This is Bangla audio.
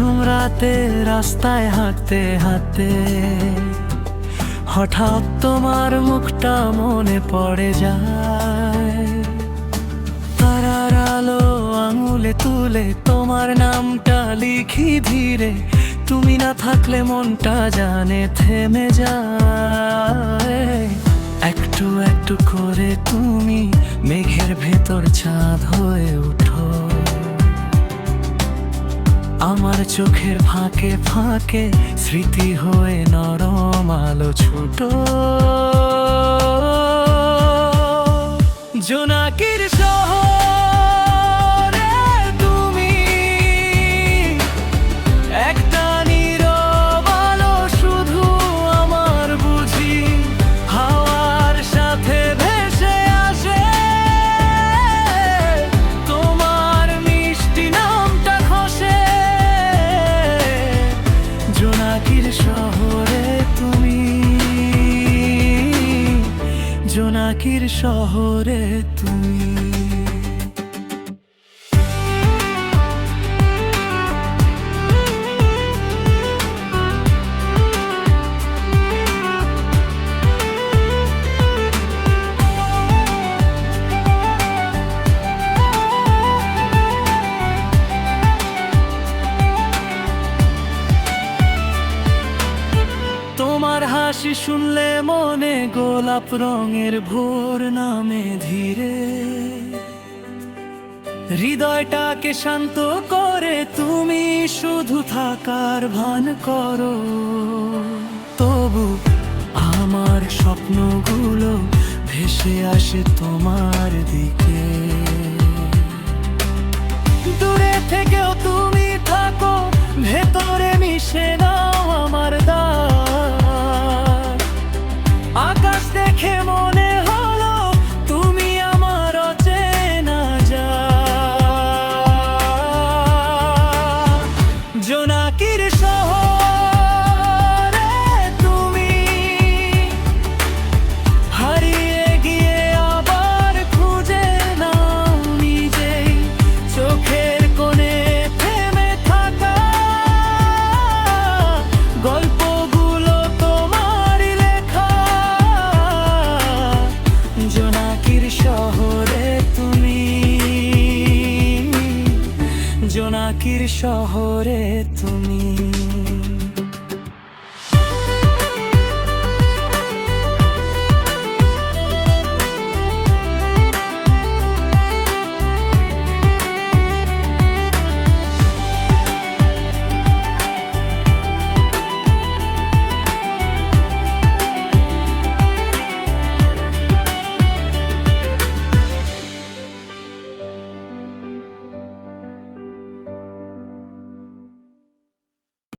রাতে রাস্তায় হাঁটতে হাঁটতে হঠাৎ তোমার মুখটা মনে পড়ে যায়। তারার আলো আঙুলে তুলে তোমার নামটা লিখি ধীরে, তুমি না থাকলে মনটা জানে থেমে যায়। একটু একটু করে তুমি মেঘের ভেতর চাঁদ হয়ে উঠো আমার চোখের ফাঁকে ফাঁকে স্মৃতি হয়ে নরম আলো ছোট। জোনাকির শহরে জোনাকির শহরে তুমি। হাসি শুনলে মনে গোলাপ রঙের ভোর নামে ধীরে। হৃদয়টাকে শান্ত করে তুমি শুধু থাকার ভান করো। তবু আমার স্বপ্নগুলো ভেসে আসে তোমার দিকে। দূরে থেকেও তুমি থাকো, ভেতরে মিশে জোনাকির শহরে জোনাকির শহরে তুমি।